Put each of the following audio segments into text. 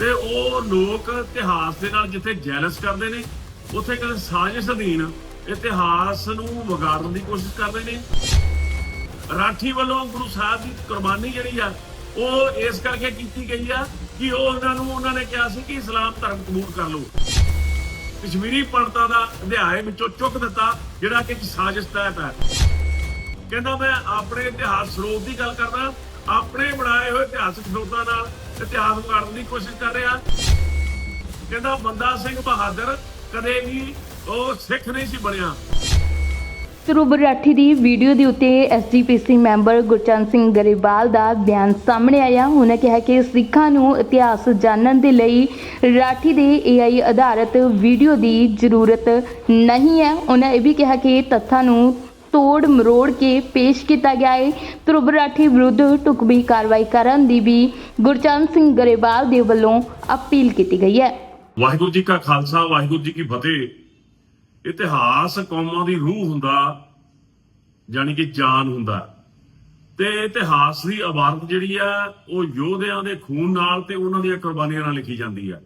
ਤੇ ਉਹ ਲੋਕ ਇਤਿਹਾਸ ਦੇ ਨਾਲ ਜਿੱਥੇ ਜੈਲਸ ਕਰਦੇ ਨੇ, ਉੱਥੇ ਕਦੇ ਸਾਜ਼ਿਸ਼ ਅਧੀਨ ਇਤਿਹਾਸ ਨੂੰ ਵਿਗਾੜਨ ਦੀ ਕੋਸ਼ਿਸ਼ ਕਰਦੇ ਨੇ। ਰਾਠੀ ਵੱਲੋਂ ਗੁਰੂ ਸਾਹਿਬ ਦੀ ਕੁਰਬਾਨੀ ਜਿਹੜੀ ਆ, ਉਹ ਇਸ ਕਰਕੇ ਕੀਤੀ ਗਈ ਆ ਕਿ ਉਹ ਉਹਨਾਂ ਨੂੰ, ਉਹਨਾਂ ਨੇ ਕਿਹਾ ਸੀ ਕਿ ਇਸਲਾਮ ਧਰਮ ਕਬੂਲ ਕਰ ਲਓ। ਕਸ਼ਮੀਰੀ ਪੰਡਤਾਂ ਦਾ ਅਧਿਆਇ ਵਿੱਚੋਂ ਚੁੱਕ ਦਿੱਤਾ, ਜਿਹੜਾ ਕਿ ਸਾਜ਼ਿਸ਼ ਤਹਿਤ ਹੈ ਕਹਿੰਦਾ, ਮੈਂ ਆਪਣੇ ਇਤਿਹਾਸ ਸਰੋਤ ਦੀ ਗੱਲ ਕਰਦਾ, ਆਪਣੇ ਬਣਾਏ ਹੋਏ ਇਤਿਹਾਸਕ ਸਰੋਤਾਂ ਨਾਲ ਇਤਿਹਾਸ ਵਿਗਾੜਨ ਦੀ ਕੋਸ਼ਿਸ਼ ਕਰ ਰਿਹਾ। ਕਹਿੰਦਾ, ਬੰਦਾ ਸਿੰਘ ਬਹਾਦਰ ਕਦੇ ਵੀ ਉਹ ਸਿੱਖ ਨਹੀਂ ਸੀ ਬਣਿਆ। ਸਰੂਪ ਰਾਠੀ ਦੀ ਵੀਡੀਓ ਦੇ ਉੱਤੇ ਐਸਜੀਪੀਸੀ ਮੈਂਬਰ ਗੁਰਚਰਨ ਸਿੰਘ ਗਰੇਵਾਲ ਦਾ ਬਿਆਨ ਸਾਹਮਣੇ ਆਇਆ। ਉਹਨੇ ਕਿਹਾ ਕਿ ਸਿੱਖਾਂ ਨੂੰ ਇਤਿਹਾਸ ਜਾਣਨ ਦੇ ਲਈ ਰਾਠੀ ਦੇ ਏਆਈ ਆਧਾਰਿਤ ਵੀਡੀਓ ਦੀ ਜ਼ਰੂਰਤ ਨਹੀਂ ਹੈ। ਉਹਨਾਂ ਇਹ ਵੀ ਕਿਹਾ ਕਿ ਤੱਥਾਂ ਨੂੰ ਤੋੜ ਮਰੋੜ ਕੇ ਪੇਸ਼ ਕੀਤਾ ਗਿਆ ਹੈ ਧਰੁਵ ਰਾਠੀ ਵਿਰੁੱਧ ਢੁਕਵੀਂ ਕਾਰਵਾਈ ਕਰਨ ਦੀ ਵੀ ਗੁਰਚਰਨ ਸਿੰਘ ਗਰੇਵਾਲ ਦੇ ਵੱਲੋਂ ਅਪੀਲ ਕੀਤੀ ਗਈ ਹੈ। ਵਾਹਿਗੁਰੂ ਜੀ ਕਾ ਖਾਲਸਾ, ਵਾਹਿਗੁਰੂ ਜੀ ਕੀ ਫਤਿਹ। ਇਤਿਹਾਸ ਕੌਮਾਂ ਦੀ ਰੂਹ ਹੁੰਦਾ, ਜਾਣੀ ਕਿ ਜਾਨ ਹੁੰਦਾ। ਤੇ ਇਤਿਹਾਸ ਦੀ ਇਬਾਰਤ ਜਿਹੜੀ ਆ, ਉਹ ਯੋਧਿਆਂ ਦੇ ਖੂਨ ਨਾਲ ਤੇ ਉਹਨਾਂ ਦੀਆਂ ਕੁਰਬਾਨੀਆਂ ਨਾਲ ਲਿਖੀ ਜਾਂਦੀ ਆ।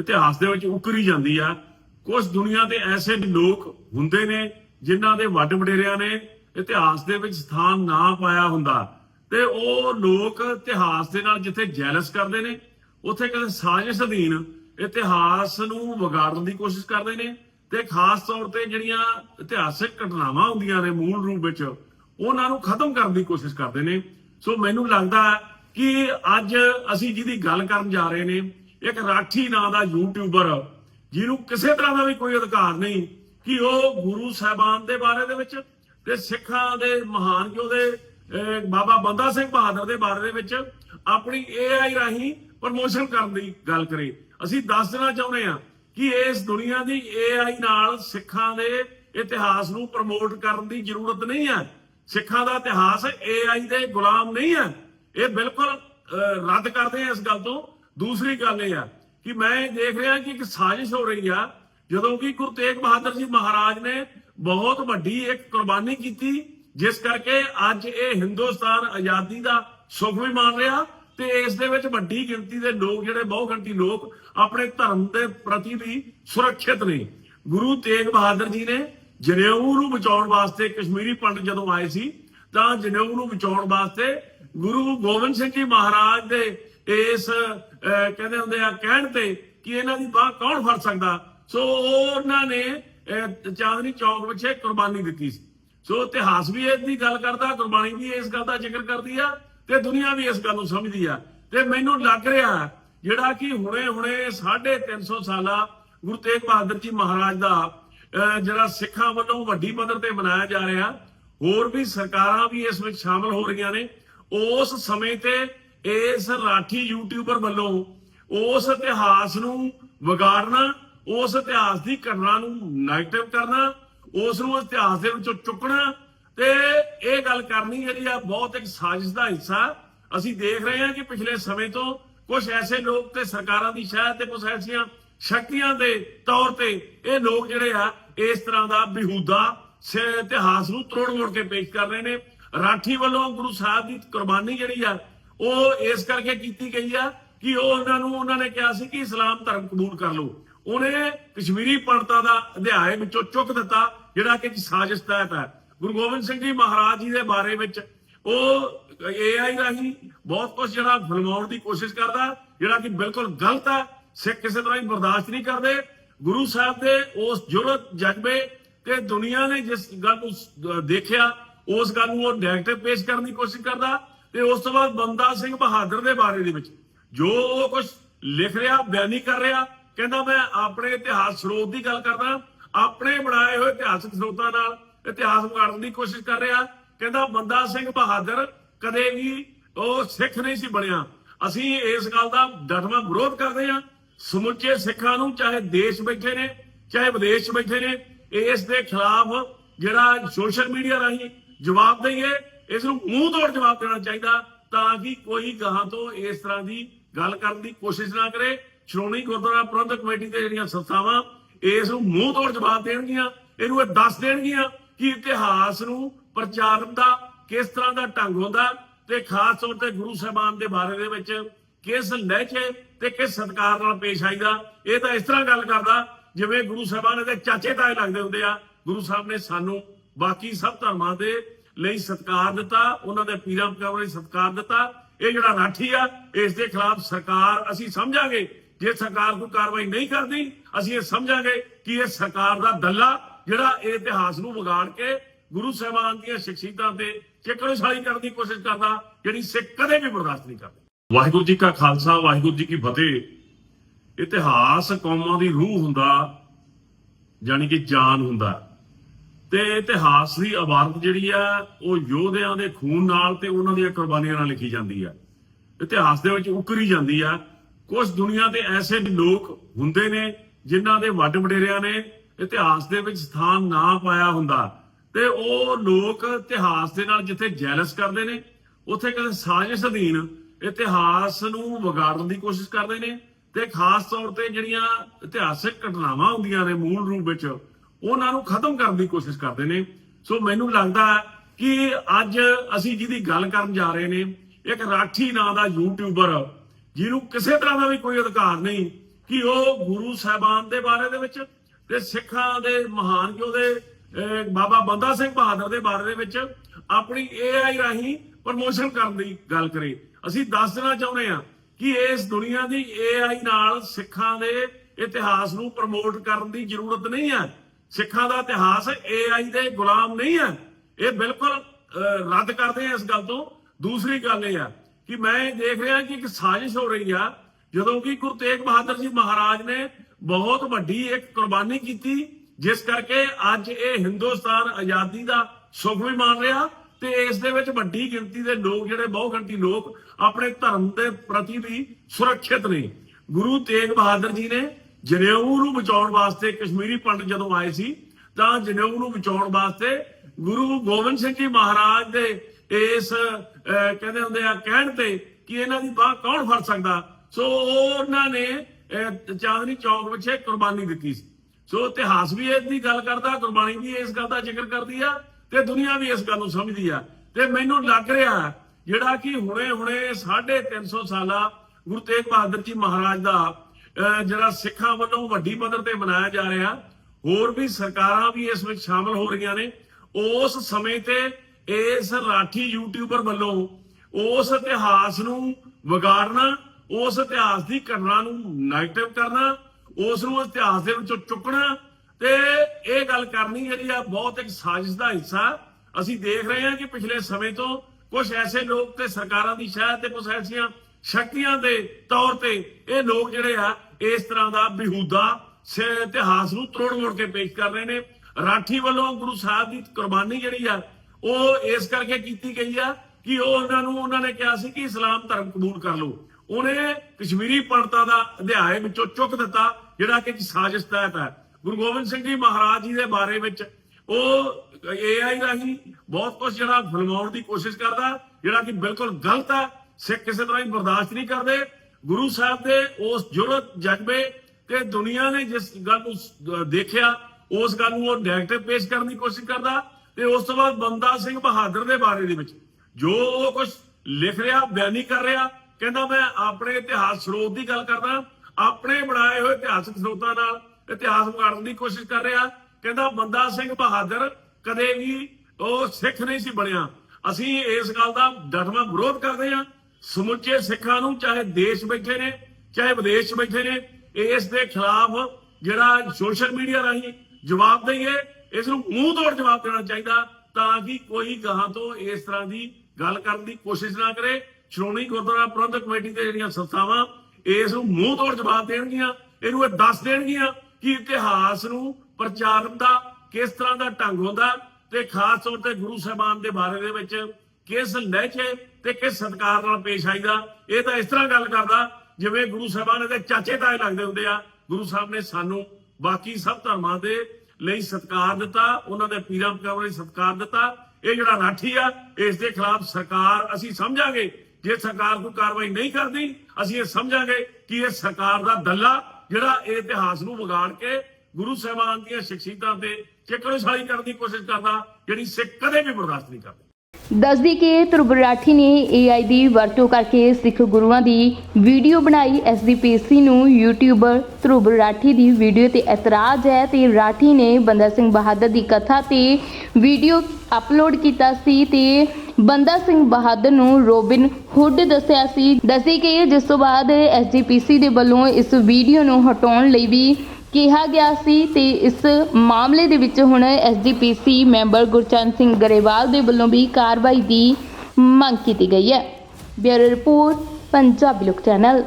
ਇਤਿਹਾਸ ਦੇ ਵਿੱਚ ਉਕਰੀ ਜਾਂਦੀ ਆ। ਕੁਝ ਦੁਨੀਆ ਦੇ ਐਸੇ ਲੋਕ ਹੁੰਦੇ ਨੇ ਜਿਨ੍ਹਾਂ ਦੇ ਵੱਡ ਵਡੇਰਿਆਂ ਨੇ ਇਤਿਹਾਸ ਦੇ ਵਿੱਚ ਸਥਾਨ ਨਾ ਪਾਇਆ ਹੁੰਦਾ। ਤੇ ਉਹ ਲੋਕ ਇਤਿਹਾਸ ਦੇ ਨਾਲ ਜਿੱਥੇ ਜੈਲਸ ਕਰਦੇ ਨੇ, ਉੱਥੇ ਕਦੇ ਸਾਜ਼ਿਸ਼ ਅਧੀਨ ਇਤਿਹਾਸ ਨੂੰ ਵਿਗਾੜਨ ਦੀ ਕੋਸ਼ਿਸ਼ ਕਰਦੇ ਨੇ ਤੇ ਖਾਸ ਤੌਰ ਤੇ ਜਿਹੜੀਆਂ ਇਤਿਹਾਸਿਕ ਘਟਨਾਵਾਂ ਹੁੰਦੀਆਂ ਨੇ ਮੂਲ ਰੂਪ ਵਿੱਚ, ਉਹਨਾਂ ਨੂੰ ਖਤਮ ਕਰਨ ਦੀ ਕੋਸ਼ਿਸ਼ ਕਰਦੇ ਨੇ। ਸੋ ਮੈਨੂੰ ਲੱਗਦਾ ਕਿ ਅੱਜ ਅਸੀਂ ਜਿਹਦੀ ਗੱਲ ਕਰਨ ਜਾ ਰਹੇ ਨੇ, ਇੱਕ ਰਾਠੀ ਨਾਂ ਦਾ ਯੂਟਿਊਬਰ ਜਿਹਨੂੰ ਕਿਸੇ ਤਰ੍ਹਾਂ ਦਾ ਵੀ ਕੋਈ ਅਧਿਕਾਰ ਨਹੀਂ ਕਿ ਉਹ ਗੁਰੂ ਸਾਹਿਬਾਨ ਦੇ ਬਾਰੇ ਦੇ ਵਿੱਚ ਤੇ ਸਿੱਖਾਂ ਦੇ ਮਹਾਨ ਯੋਧੇ ਬਾਬਾ ਬੰਦਾ ਸਿੰਘ ਬਹਾਦਰ ਦੇ ਬਾਰੇ ਦੇ ਵਿੱਚ ਆਪਣੀ AI ਰਾਹੀਂ ਪ੍ਰਮੋਸ਼ਨ ਕਰਨ ਦੀ ਗੱਲ ਕਰੇ। ਅਸੀਂ ਦੱਸ ਦੇਣਾ ਚਾਹੁੰਦੇ ਹਾਂ ਕਿ ਇਸ ਦੁਨੀਆ ਦੀ AI ਨਾਲ ਸਿੱਖਾਂ ਦੇ ਇਤਿਹਾਸ ਨੂੰ ਪ੍ਰਮੋਟ ਕਰਨ ਦੀ ਜ਼ਰੂਰਤ ਨਹੀਂ ਹੈ। ਸਿੱਖਾਂ ਦਾ ਇਤਿਹਾਸ AI ਦੇ ਗੁਲਾਮ ਨਹੀਂ ਹੈ। ਇਹ ਬਿਲਕੁਲ ਰੱਦ ਕਰਦੇ ਆ ਇਸ ਗੱਲ ਤੋਂ। ਦੂਸਰੀ ਗੱਲ ਇਹ ਆ ਕਿ ਮੈਂ ਇਹ ਦੇਖ ਰਿਹਾ ਕਿ ਇੱਕ ਸਾਜ਼ਿਸ਼ ਹੋ ਰਹੀ ਆ ਜਦੋਂ ਕਿ ਗੁਰੂ ਤੇਗ ਬਹਾਦਰ ਜੀ ਮਹਾਰਾਜ ਨੇ ਬਹੁਤ ਵੱਡੀ ਇੱਕ ਕੁਰਬਾਨੀ ਕੀਤੀ, ਜਿਸ ਕਰਕੇ ਅੱਜ ਇਹ ਹਿੰਦੁਸਤਾਨ ਆਜ਼ਾਦੀ ਦਾ ਸੁਖ ਵੀ ਮਾਣ ਰਿਹਾ ਤੇ ਇਸ ਦੇ ਵਿੱਚ ਵੱਡੀ ਗਿਣਤੀ ਦੇ ਲੋਕ ਜਿਹੜੇ ਬਹੁ ਲੋਕ ਆਪਣੇ ਧਰਮ ਦੇ ਪ੍ਰਤੀ ਵੀ ਸੁਰੱਖਿਅਤ ਨੇ। ਗੁਰੂ ਤੇਗ ਬਹਾਦਰ ਜੀ ਨੇ ਜਨੇਊ ਨੂੰ ਬਚਾਉਣ ਵਾਸਤੇ ਕਸ਼ਮੀਰੀ ਪੰਡਤ ਜਦੋਂ ਆਏ ਸੀ, ਤਾਂ ਜਨੇਊ ਨੂੰ ਬਚਾਉਣ ਵਾਸਤੇ ਗੁਰੂ ਗੋਬਿੰਦ ਸਿੰਘ ਜੀ ਮਹਾਰਾਜ ਦੇ ਇਸ ਕਹਿੰਦੇ ਹੁੰਦੇ ਆ ਕਹਿਣ ਤੇ ਕਿ ਇਹਨਾਂ ਦੀ ਬਾਹ ਕੌਣ ਫੜ ਸਕਦਾ? ਸੋ ਉਹਨਾਂ ਨੇ ਅਹ, ਚਾਂਦਨੀ ਚੌਕ ਵਿੱਚ ਕੁਰਬਾਨੀ ਦਿੱਤੀ ਸੀ। ਸੋ ਇਤਿਹਾਸ ਵੀ ਇਸ ਦੀ ਗੱਲ ਕਰਦਾ ਕੁਰਬਾਨੀ ਵੀ ਇਸ ਗੱਲ ਦਾ ਜ਼ਿਕਰ ਕਰਦੀ ਆ ਤੇ ਦੁਨੀਆ ਵੀ ਇਸ ਗੱਲ ਨੂੰ ਸਮਝਦੀ ਆ। ਤੇ ਮੈਨੂੰ ਲੱਗ ਰਿਹਾ ਜਿਹੜਾ ਕਿ ਹੁਣੇ ਹੁਣੇ 350 ਸਾਲਾ ਗੁਰੂ ਤੇਗ ਬਹਾਦਰ ਜੀ ਮਹਾਰਾਜ ਦਾ ਅਹ, ਜਿਹੜਾ ਸਿੱਖਾਂ ਵੱਲੋਂ ਵੱਡੀ ਪੱਧਰ ਤੇ ਮਨਾਇਆ ਜਾ ਰਿਹਾ ਹੋਰ ਵੀ ਸਰਕਾਰਾਂ ਵੀ ਇਸ ਵਿੱਚ ਸ਼ਾਮਲ ਹੋ ਰਹੀਆਂ ਨੇ। ਉਸ ਸਮੇਂ ਤੇ ਇਸ ਰਾਠੀ ਯੂਟਿਊਬਰ ਵੱਲੋਂ ਉਸ ਇਤਿਹਾਸ ਨੂੰ ਵਿਗਾੜਨਾ ਉਸ ਇਤਿਹਾਸ ਦੀ ਘਟਨਾ ਨੂੰ ਨੈਗੇਟਿਵ ਕਰਨਾ, ਉਸ ਨੂੰ ਇਤਿਹਾਸ ਦੇ ਵਿੱਚੋਂ ਚੁੱਕਣਾ ਤੇ ਇਹ ਗੱਲ ਕਰਨੀ ਜਿਹੜੀ ਆ ਬਹੁਤ ਇੱਕ ਸਾਜ਼ਿਸ਼ ਦਾ ਹਿੱਸਾ। ਅਸੀਂ ਦੇਖ ਰਹੇ ਹਾਂ ਕਿ ਪਿਛਲੇ ਸਮੇਂ ਤੋਂ ਕੁਝ ਐਸੇ ਲੋਕ ਤੇ ਸਰਕਾਰਾਂ ਦੀ ਸ਼ਾਇਦ ਤੇ ਕੁਝ ਐਸੀਆਂ ਸ਼ਕਤੀਆਂ ਦੇ ਤੌਰ ਤੇ ਇਹ ਲੋਕ ਜਿਹੜੇ ਆ, ਇਸ ਤਰ੍ਹਾਂ ਦਾ ਬਿਹੂਦਾ ਇਤਿਹਾਸ ਨੂੰ ਤੋੜ ਮੋੜ ਕੇ ਪੇਸ਼ ਕਰ ਰਹੇ ਨੇ। ਰਾਠੀ ਵੱਲੋਂ ਗੁਰੂ ਸਾਹਿਬ ਦੀ ਕੁਰਬਾਨੀ ਜਿਹੜੀ ਆ, ਉਹ ਇਸ ਕਰਕੇ ਕੀਤੀ ਗਈ ਆ ਕਿ ਉਹ ਉਹਨਾਂ ਨੂੰ, ਉਹਨਾਂ ਨੇ ਕਿਹਾ ਸੀ ਕਿ ਇਸਲਾਮ ਧਰਮ ਕਬੂਲ ਕਰ ਲਓ। ਉਹਨੇ ਕਸ਼ਮੀਰੀ ਪੰਡਤਾਂ ਦਾ ਅਧਿਆਇ ਵਿੱਚੋਂ ਚੁੱਕ ਦਿੱਤਾ, ਜਿਹੜਾ ਕਿ ਸਾਜ਼ਿਸ਼ ਤਹਿਤ ਹੈ। ਗੁਰੂ ਗੋਬਿੰਦ ਸਿੰਘ ਜੀ ਮਹਾਰਾਜ ਜੀ ਦੇ ਬਾਰੇ ਵਿੱਚ ਉਹ AI ਰਾਹੀਂ ਬਹੁਤ ਕੁਝ ਜਿਹੜਾ ਫਿਲਮਾਉਣ ਦੀ ਕੋਸ਼ਿਸ਼ ਕਰਦਾ, ਜਿਹੜਾ ਕਿ ਬਿਲਕੁਲ ਗਲਤ ਹੈ, ਸਿੱਖ ਕਿਸੇ ਤਰ੍ਹਾਂ ਹੀ ਬਰਦਾਸ਼ਤ ਨਹੀਂ ਕਰਦੇ। ਗੁਰੂ ਸਾਹਿਬ ਦੇ ਉਸ ਜੁਰਤ, ਜਜ਼ਬੇ ਤੇ ਦੁਨੀਆ ਨੇ ਜਿਸ ਗੱਲ ਨੂੰ ਦੇਖਿਆ, ਉਸ ਗੱਲ ਨੂੰ ਉਹ ਨੈਗੇਟਿਵ ਪੇਸ਼ ਕਰਨ ਦੀ ਕੋਸ਼ਿਸ਼ ਕਰਦਾ ਤੇ ਉਸ ਤੋਂ ਬਾਅਦ ਬੰਦਾ ਸਿੰਘ ਬਹਾਦਰ ਦੇ ਬਾਰੇ ਦੇ ਵਿੱਚ ਜੋ ਉਹ ਕੁਝ ਲਿਖ ਰਿਹਾ, ਬਿਆਨੀ ਕਰ ਰਿਹਾ ਕਹਿੰਦਾ ਮੈਂ ਆਪਣੇ ਇਤਿਹਾਸ ਸਰੋਤ ਦੀ ਗੱਲ ਕਰਦਾ, ਆਪਣੇ ਬਣਾਏ ਹੋਏ ਇਤਿਹਾਸਕ ਸਰੋਤਾਂ ਨਾਲ ਇਤਿਹਾਸ ਵਿਗਾੜਨ ਦੀ ਕੋਸ਼ਿਸ਼ ਕਰ ਰਿਹਾ। ਕਹਿੰਦਾ ਬੰਦਾ ਸਿੰਘ ਬਹਾਦਰ ਕਦੇ ਵੀ ਉਹ ਸਿੱਖ ਨਹੀਂ ਸੀ ਬਣਿਆ। ਅਸੀਂ ਇਸ ਗੱਲ ਦਾ ਡਟਵਾਂ ਵਿਰੋਧ ਕਰਦੇ ਹਾਂ। ਸਮੁੱਚੇ ਸਿੱਖਾਂ ਨੂੰ ਚਾਹੇ ਦੇਸ਼ ਬੈਠੇ ਨੇ, ਚਾਹੇ ਵਿਦੇਸ਼ ਬੈਠੇ ਨੇ ਇਸ ਦੇ ਖਿਲਾਫ ਜਿਹੜਾ ਸੋਸ਼ਲ ਮੀਡੀਆ ਰਾਹੀਂ ਜਵਾਬ ਦਈਏ, ਇਸ ਨੂੰ ਮੂੰਹ ਤੋੜ ਜਵਾਬ ਦੇਣਾ ਚਾਹੀਦਾ ਤਾਂ ਕਿ ਕੋਈ ਗਾਹਾਂ ਤੋਂ ਇਸ ਤਰ੍ਹਾਂ ਦੀ ਗੱਲ ਕਰਨ ਦੀ ਕੋਸ਼ਿਸ਼ ਨਾ ਕਰੇ। ਸ਼੍ਰੋਮਣੀ ਗੁਰਦੁਆਰਾ ਪ੍ਰਬੰਧਕ ਕਮੇਟੀ ਦੇ ਜਿਹੜੀਆਂ ਸੰਸਥਾਵਾਂ, ਇਸ ਨੂੰ ਮੂੰਹ ਤੋੜ ਜਵਾਬ ਦੇਣਗੀਆਂ, ਇਹਨੂੰ ਇਹ ਦੱਸ ਦੇਣਗੀਆਂ ਕਿ ਇਤਿਹਾਸ ਨੂੰ ਪ੍ਰਚਾਰਨ ਦਾ ਕਿਸ ਤਰ੍ਹਾਂ ਦਾ ਢੰਗ ਹੁੰਦਾ ਤੇ ਖਾਸ ਤੌਰ ਤੇ ਗੁਰੂ ਸਾਹਿਬਾਨ ਦੇ ਬਾਰੇ ਦੇ ਵਿੱਚ ਕਿਸ ਲਹਿਜੇ ਤੇ ਕਿਸ ਸਤਕਾਰ ਨਾਲ ਪੇਸ਼ ਆਈਦਾ, ਇਹ ਤਾਂ ਇਸ ਤਰ੍ਹਾਂ ਗੱਲ ਕਰਦਾ ਜਿਵੇਂ ਗੁਰੂ ਸਾਹਿਬਾਨ ਦੇ ਚਾਚੇ ਤਾਏ ਲੱਗਦੇ ਹੁੰਦੇ ਆ, ਗੁਰੂ ਸਾਹਿਬ ਨੇ ਸਾਨੂੰ ਬਾਕੀ ਸਭ ਧਰਮਾਂ ਦੇ ਲਈ ਸਤਕਾਰ ਦਿੱਤਾ, ਉਹਨਾਂ ਦੇ ਪੀਰਾਂ ਪਕਾਵਾਂ ਲਈ ਸਤਕਾਰ ਦਿੱਤਾ, ਇਹ ਜਿਹੜਾ ਰਾਠੀ ਆ, ਇਸ ਦੇ ਖਿਲਾਫ ਸਰਕਾਰ ਅਸੀਂ ਸਮਝਾਂਗੇ ਜੇ ਸਰਕਾਰ ਕੋਈ ਕਾਰਵਾਈ ਨਹੀਂ ਕਰਦੀ, ਅਸੀਂ ਇਹ ਸਮਝਾਂਗੇ ਕਿ ਇਹ ਸਰਕਾਰ ਦਾ ਦੱਲਾ ਜਿਹੜਾ ਇਹ ਇਤਿਹਾਸ ਨੂੰ ਵਿਗਾੜ ਕੇ ਗੁਰੂ ਸਾਹਿਬਾਨ ਦੀਆਂ ਸ਼ਖਸੀਅਤਾਂ ਤੇ ਚਿਕੜਸਾਲੀ ਕਰਨ ਦੀ ਕੋਸ਼ਿਸ਼ ਕਰਦਾ, ਜਿਹੜੀ ਸਿੱਖ ਕਦੇ ਵੀ ਬਰਦਾਸ਼ਤ ਨਹੀਂ ਕਰਦੇ। ਵਾਹਿਗੁਰੂ ਜੀ ਕਾ ਖਾਲਸਾ, ਵਾਹਿਗੁਰੂ ਜੀ ਕੀ ਫਤਿਹ। ਇਤਿਹਾਸ ਕੌਮਾਂ ਦੀ ਰੂਹ ਹੁੰਦਾ, ਜਾਣੀ ਕਿ ਜਾਨ ਹੁੰਦਾ। ਤੇ ਇਤਿਹਾਸ ਦੀ ਇਬਾਰਤ ਜਿਹੜੀ ਆ, ਉਹ ਯੋਧਿਆਂ ਦੇ ਖੂਨ ਨਾਲ ਤੇ ਉਹਨਾਂ ਦੀਆਂ ਕੁਰਬਾਨੀਆਂ ਨਾਲ ਲਿਖੀ ਜਾਂਦੀ ਆ। ਇਤਿਹਾਸ ਦੇ ਵਿੱਚ ਉਕਰੀ ਜਾਂਦੀ ਆ। ਕੁਝ ਦੁਨੀਆ ਦੇ ਐਸੇ ਲੋਕ ਹੁੰਦੇ ਨੇ ਜਿਨ੍ਹਾਂ ਦੇ ਵੱਡ ਵਡੇਰਿਆਂ ਨੇ ਇਤਿਹਾਸ ਦੇ ਵਿੱਚ ਸਥਾਨ ਨਾ ਪਾਇਆ ਹੁੰਦਾ। ਤੇ ਉਹ ਲੋਕ ਇਤਿਹਾਸ ਦੇ ਨਾਲ ਜਿੱਥੇ ਜੈਲਸ ਕਰਦੇ ਨੇ, ਉੱਥੇ ਕਿਸੇ ਸਾਜ਼ਿਸ਼ ਅਧੀਨ ਇਤਿਹਾਸ ਨੂੰ ਵਿਗਾੜਨ ਦੀ ਕੋਸ਼ਿਸ਼ ਕਰਦੇ ਨੇ ਤੇ ਖਾਸ ਤੌਰ ਤੇ ਜਿਹੜੀਆਂ ਇਤਿਹਾਸਿਕ ਘਟਨਾਵਾਂ ਹੁੰਦੀਆਂ ਨੇ ਮੂਲ ਰੂਪ ਵਿੱਚ, ਉਹਨਾਂ ਨੂੰ ਖਤਮ ਕਰਨ ਦੀ ਕੋਸ਼ਿਸ਼ ਕਰਦੇ ਨੇ। ਸੋ ਮੈਨੂੰ ਲੱਗਦਾ ਕਿ ਅੱਜ ਅਸੀਂ ਜਿਹਦੀ ਗੱਲ ਕਰਨ ਜਾ ਰਹੇ ਨੇ, ਇੱਕ ਰਾਠੀ ਨਾਂ ਦਾ ਯੂਟਿਊਬਰ ਜਿਹਨੂੰ ਕਿਸੇ ਤਰ੍ਹਾਂ ਦਾ ਵੀ ਕੋਈ ਅਧਿਕਾਰ ਨਹੀਂ, ਕਿ ਉਹ ਗੁਰੂ ਸਾਹਿਬਾਨ ਦੇ ਬਾਰੇ ਦੇ ਵਿੱਚ ਤੇ ਸਿੱਖਾਂ ਦੇ ਮਹਾਨ ਯੋਧੇ ਬਾਬਾ ਬੰਦਾ ਸਿੰਘ ਬਹਾਦਰ ਦੇ ਬਾਰੇ ਦੇ ਵਿੱਚ ਆਪਣੀ AI ਰਾਹੀਂ ਪ੍ਰਮੋਸ਼ਨ ਕਰਨ ਦੀ ਗੱਲ ਕਰੇ। ਅਸੀਂ ਦੱਸ ਦੇਣਾ ਚਾਹੁੰਦੇ ਹਾਂ ਕਿ ਇਸ ਦੁਨੀਆ ਦੀ AI ਨਾਲ ਸਿੱਖਾਂ ਦੇ ਇਤਿਹਾਸ ਨੂੰ ਪ੍ਰਮੋਟ ਕਰਨ ਦੀ ਜ਼ਰੂਰਤ ਨਹੀਂ ਹੈ। ਸਿੱਖਾਂ ਦਾ ਇਤਿਹਾਸ AI ਦੇ ਗੁਲਾਮ ਨਹੀਂ ਹੈ। ਇਹ ਬਿਲਕੁਲ ਰੱਦ ਕਰਦੇ ਆ ਇਸ ਗੱਲ ਤੋਂ। ਦੂਸਰੀ ਗੱਲ ਇਹ ਆ ਕਿ ਮੈਂ ਦੇਖ ਰਿਹਾ ਕਿ ਇੱਕ ਸਾਜ਼ਿਸ਼ ਹੋ ਰਹੀ ਆ, ਜਦੋਂ ਕਿ ਗੁਰੂ ਤੇਗ ਬਹਾਦਰ ਜੀ ਮਹਾਰਾਜ ਨੇ ਬਹੁਤ ਵੱਡੀ ਇੱਕ ਕੁਰਬਾਨੀ ਕੀਤੀ, ਜਿਸ ਕਰਕੇ ਅੱਜ ਇਹ ਹਿੰਦੁਸਤਾਨ ਆਜ਼ਾਦੀ ਦਾ ਸੁਖ ਵੀ ਮਾਣ ਰਿਹਾ ਤੇ ਇਸ ਦੇ ਵਿੱਚ ਵੱਡੀ ਗਿਣਤੀ ਦੇ ਲੋਕ ਜਿਹੜੇ ਬਹੁ ਲੋਕ ਆਪਣੇ ਧਰਮ ਦੇ ਪ੍ਰਤੀ ਵੀ ਸੁਰੱਖਿਅਤ ਨੇ। ਗੁਰੂ ਤੇਗ ਬਹਾਦਰ ਜੀ ਨੇ ਜਨੇਊ ਨੂੰ ਬਚਾਉਣ ਵਾਸਤੇ ਕਸ਼ਮੀਰੀ ਪੰਡਤ ਜਦੋਂ ਆਏ ਸੀ, ਤਾਂ ਜਨੇਊ ਨੂੰ ਬਚਾਉਣ ਵਾਸਤੇ ਗੁਰੂ ਗੋਬਿੰਦ ਸਿੰਘ ਜੀ ਮਹਾਰਾਜ ਦੇ ਇਸ ਕਹਿੰਦੇ ਹੁੰਦੇ ਆ ਕਹਿਣ ਤੇ ਕਿ ਇਹਨਾਂ ਦੀ ਬਾਹ ਕੌਣ ਫੜ ਸਕਦਾ? ਸੋ ਉਹਨਾਂ ਨੇ ਚਾਂਦਨੀ ਚੌਕ ਵਿਖੇ ਕੁਰਬਾਨੀ ਦਿੱਤੀ ਸੀ। ਸੋ ਇਤਿਹਾਸ ਵੀ ਇਸ ਦੀ ਗੱਲ ਕਰਦਾ ਕੁਰਬਾਨੀ ਵੀ ਇਸ ਗੱਲ ਦਾ ਜ਼ਿਕਰ ਕਰਦੀ ਆ ਤੇ ਦੁਨੀਆ ਵੀ ਇਸ ਗੱਲ ਨੂੰ ਸਮਝਦੀ ਆ। ਤੇ ਮੈਨੂੰ ਲੱਗ ਰਿਹਾ ਜਿਹੜਾ ਕਿ ਹੁਣੇ ਹੁਣੇ 350 ਸਾਲਾ ਗੁਰੂ ਤੇਗ ਬਹਾਦਰ ਜੀ ਮਹਾਰਾਜ ਦਾ ਅਹ, ਜਿਹੜਾ ਸਿੱਖਾਂ ਵੱਲੋਂ ਵੱਡੀ ਪੱਧਰ ਤੇ ਮਨਾਇਆ ਜਾ ਰਿਹਾ ਹੋਰ ਵੀ ਸਰਕਾਰਾਂ ਵੀ ਇਸ ਵਿੱਚ ਸ਼ਾਮਲ ਹੋ ਰਹੀਆਂ ਨੇ ਉਸ ਸਮੇਂ ਤੇ ਇਸ ਰਾਠੀ ਯੂਟਿਊਬਰ ਵੱਲੋਂ ਉਸ ਇਤਿਹਾਸ ਨੂੰ ਵਿਗਾੜਨਾ, ਉਸ ਇਤਿਹਾਸ ਦੀ ਘਟਨਾ ਨੂੰ ਨੈਗੇਟਿਵ ਕਰਨਾ, ਉਸ ਨੂੰ ਇਤਿਹਾਸ ਦੇ ਵਿੱਚੋਂ ਚੁੱਕਣਾ ਤੇ ਇਹ ਗੱਲ ਕਰਨੀ ਜਿਹੜੀ ਆ ਬਹੁਤ ਇੱਕ ਸਾਜ਼ਿਸ਼ ਦਾ ਹਿੱਸਾ। ਅਸੀਂ ਦੇਖ ਰਹੇ ਹਾਂ ਕਿ ਪਿਛਲੇ ਸਮੇਂ ਤੋਂ ਕੁਝ ਐਸੇ ਲੋਕ ਤੇ ਸਰਕਾਰਾਂ ਦੀ ਸ਼ਾਇਦ ਤੇ ਕੁਝ ਐਸੀਆਂ ਸ਼ਕਤੀਆਂ ਦੇ ਤੌਰ ਤੇ ਇਹ ਲੋਕ ਜਿਹੜੇ ਆ, ਇਸ ਤਰ੍ਹਾਂ ਦਾ ਬਿਹੂਦਾ ਇਤਿਹਾਸ ਨੂੰ ਤੋੜ ਮੋੜ ਕੇ ਪੇਸ਼ ਕਰ ਰਹੇ ਨੇ। ਰਾਠੀ ਵੱਲੋਂ ਗੁਰੂ ਸਾਹਿਬ ਦੀ ਕੁਰਬਾਨੀ ਜਿਹੜੀ ਆ ਉਹ ਇਸ ਕਰਕੇ ਕੀਤੀ ਗਈ ਆ ਕਿ ਉਹ ਉਹਨਾਂ ਨੂੰ, ਉਹਨਾਂ ਨੇ ਕਿਹਾ ਸੀ ਕਿ ਇਸਲਾਮ ਧਰਮ ਕਬੂਲ ਕਰ ਲਓ। ਉਹਨੇ ਕਸ਼ਮੀਰੀ ਪੰਡਤਾਂ ਦਾ ਅਧਿਆਇ ਵਿੱਚੋਂ ਚੁੱਕ ਦਿੱਤਾ, ਜਿਹੜਾ ਕਿ ਸਾਜ਼ਿਸ਼ ਤਹਿਤ ਹੈ। ਗੁਰੂ ਗੋਬਿੰਦ ਸਿੰਘ ਜੀ ਮਹਾਰਾਜ ਜੀ ਦੇ ਬਾਰੇ ਵਿੱਚ ਉਹ AI ਰਾਹੀਂ ਬਹੁਤ ਕੁਝ ਜਿਹੜਾ ਫਿਲਮਾਉਣ ਦੀ ਕੋਸ਼ਿਸ਼ ਕਰਦਾ, ਜਿਹੜਾ ਕਿ ਬਿਲਕੁਲ ਗਲਤ ਹੈ, ਸਿੱਖ ਕਿਸੇ ਤਰ੍ਹਾਂ ਹੀ ਬਰਦਾਸ਼ਤ ਨਹੀਂ ਕਰਦੇ। ਗੁਰੂ ਸਾਹਿਬ ਦੇ ਉਸ ਜੁਰਤ, ਜਜ਼ਬੇ ਤੇ ਦੁਨੀਆ ਨੇ ਜਿਸ ਗੱਲ ਨੂੰ ਦੇਖਿਆ, ਉਸ ਗੱਲ ਨੂੰ ਉਹ ਨੈਗੇਟਿਵ ਪੇਸ਼ ਕਰਨ ਦੀ ਕੋਸ਼ਿਸ਼ ਕਰਦਾ। ਤੇ ਉਸ ਤੋਂ ਬਾਅਦ ਬੰਦਾ ਸਿੰਘ ਬਹਾਦਰ ਦੇ ਬਾਰੇ ਦੇ ਵਿੱਚ ਜੋ ਉਹ ਕੁਝ ਲਿਖ ਰਿਹਾ, ਬਿਆਨੀ ਕਰ ਰਿਹਾ, ਕਹਿੰਦਾ ਮੈਂ ਆਪਣੇ ਇਤਿਹਾਸ ਸਰੋਤ ਦੀ ਗੱਲ ਕਰਦਾ, ਆਪਣੇ ਬਣਾਏ ਹੋਏ ਇਤਿਹਾਸਕ ਸਰੋਤਾਂ ਨਾਲ ਇਤਿਹਾਸ ਵਿਗਾੜਨ ਦੀ ਕੋਸ਼ਿਸ਼ ਕਰ ਰਿਹਾ। ਕਹਿੰਦਾ ਬੰਦਾ ਸਿੰਘ ਬਹਾਦਰ ਕਦੇ ਵੀ ਉਹ ਸਿੱਖ ਨਹੀਂ ਸੀ ਬਣਿਆ। ਅਸੀਂ ਇਸ ਗੱਲ ਦਾ ਡਟਵਾਂ ਵਿਰੋਧ ਕਰਦੇ ਹਾਂ। ਸਮੁੱਚੇ ਸਿੱਖਾਂ ਨੂੰ ਚਾਹੇ ਦੇਸ਼ ਬੈਠੇ ਨੇ, ਚਾਹੇ ਵਿਦੇਸ਼ ਬੈਠੇ ਨੇ ਇਸ ਦੇ ਖਿਲਾਫ ਜਿਹੜਾ ਸੋਸ਼ਲ ਮੀਡੀਆ ਰਾਹੀਂ ਜਵਾਬ ਦਈਏ ਇਸ ਨੂੰ ਮੂੰਹ ਤੋੜ ਜਵਾਬ ਦੇਣਾ ਚਾਹੀਦਾ ਤਾਂ ਕਿ ਕੋਈ ਗਾਹਾਂ ਤੋਂ ਇਸ ਤਰ੍ਹਾਂ ਦੀ ਗੱਲ ਕਰਨ ਦੀ ਕੋਸ਼ਿਸ਼ ਨਾ ਕਰੇ। ਸ਼੍ਰੋਮਣੀ ਗੁਰਦੁਆਰਾ ਪ੍ਰਬੰਧਕ ਕਮੇਟੀ ਦੇ ਜਿਹੜੀਆਂ ਸੰਸਥਾਵਾਂ, ਇਸ ਨੂੰ ਮੂੰਹ ਤੋੜ ਜਵਾਬ ਦੇਣਗੀਆਂ, ਇਹਨੂੰ ਇਹ ਦੱਸ ਦੇਣਗੀਆਂ ਕਿ ਇਤਿਹਾਸ ਨੂੰ ਪ੍ਰਚਾਰਨ ਦਾ ਕਿਸ ਤਰ੍ਹਾਂ ਦਾ ਢੰਗ ਹੁੰਦਾ ਤੇ ਖਾਸ ਤੌਰ ਤੇ ਗੁਰੂ ਸਾਹਿਬਾਨ ਦੇ ਬਾਰੇ ਦੇ ਵਿੱਚ ਕਿਸ ਲਹਿਜੇ ਤੇ ਕਿਸ ਸਤਕਾਰ ਨਾਲ ਪੇਸ਼ ਆਈਦਾ, ਇਹ ਤਾਂ ਇਸ ਤਰ੍ਹਾਂ ਗੱਲ ਕਰਦਾ ਜਿਵੇਂ ਗੁਰੂ ਸਾਹਿਬਾਨ ਦੇ ਚਾਚੇ ਤਾਏ ਲੱਗਦੇ ਹੁੰਦੇ ਆ। ਗੁਰੂ ਸਾਹਿਬ ਨੇ ਸਾਨੂੰ ਬਾਕੀ ਸਭ ਧਰਮਾਂ ਦੇ ਲਈ ਸਤਕਾਰ ਦਿੱਤਾ, ਉਹਨਾਂ ਦੇ ਪੀਰਾਂ ਪਕਾਵਾਂ ਲਈ ਸਤਕਾਰ ਦਿੱਤਾ। ਇਹ ਜਿਹੜਾ ਰਾਠੀ ਆ, ਇਸ ਦੇ ਖਿਲਾਫ ਸਰਕਾਰ, ਅਸੀਂ ਸਮਝਾਂਗੇ, ਜੇ ਸਰਕਾਰ ਕੋਈ ਕਾਰਵਾਈ ਨਹੀਂ ਕਰਦੀ, ਅਸੀਂ ਇਹ ਸਮਝਾਂਗੇ ਕਿ ਇਹ ਸਰਕਾਰ ਦਾ ਦੱਲਾ ਜਿਹੜਾ ਇਹ ਇਤਿਹਾਸ ਨੂੰ ਵਿਗਾੜ ਕੇ ਗੁਰੂ ਸਾਹਿਬਾਨ ਦੀਆਂ ਸ਼ਖਸੀਅਤਾਂ ਤੇ ਚਿਕੜਸਾਲੀ ਕਰਨ ਦੀ ਕੋਸ਼ਿਸ਼ ਕਰਦਾ, ਜਿਹੜੀ ਸਿੱਖ ਕਦੇ ਵੀ ਬਰਦਾਸ਼ਤ ਨਹੀਂ ਕਰਦੇ। ਦੱਸਦੀ ਕਿ ਧਰੁਵ ਰਾਠੀ ਨੇ AI ਦੀ ਵਰਤੋਂ ਕਰਕੇ ਸਿੱਖ ਗੁਰੂਆਂ ਦੀ ਵੀਡੀਓ ਬਣਾਈ। ਐਸਜੀਪੀਸੀ ਨੂੰ ਯੂਟਿਊਬਰ ਧਰੁਵ ਦੀ ਵੀਡੀਓ ਤੇ ਇਤਰਾਜ਼ ਹੈ ਤੇ ਰਾਠੀ ਨੇ ਬੰਦਾ ਸਿੰਘ ਬਹਾਦਰ ਦੀ ਕਥਾ ਤੇ ਵੀਡੀਓ ਅਪਲੋਡ ਕੀਤਾ ਸੀ ਤੇ ਬੰਦਾ ਸਿੰਘ ਬਹਾਦਰ ਨੂੰ ਰੋਬਿਨ ਹੁੱਡ ਦੱਸਿਆ ਸੀ। ਦੱਸੀ ਕਿ ਜਿਸ ਤੋਂ ਬਾਅਦ ਐਸਜੀਪੀਸੀ ਦੇ ਵੱਲੋਂ ਇਸ ਵੀਡੀਓ ਨੂੰ ਹਟਾਉਣ ਲਈ ਵੀ ਕਿਹਾ ਗਿਆ ਸੀ ਤੇ ਇਸ ਮਾਮਲੇ ਦੇ ਵਿੱਚ ਹੁਣ ਐਸਜੀਪੀਸੀ ਮੈਂਬਰ ਗੁਰਚਰਨ ਸਿੰਘ ਗਰੇਵਾਲ ਦੇ ਵੱਲੋਂ ਵੀ ਕਾਰਵਾਈ ਦੀ ਮੰਗ ਕੀਤੀ ਗਈ ਹੈ। ਬਿਊਰੋ ਰਿਪੋਰਟ, ਪੰਜਾਬੀ ਲੋਕ ਚੈਨਲ।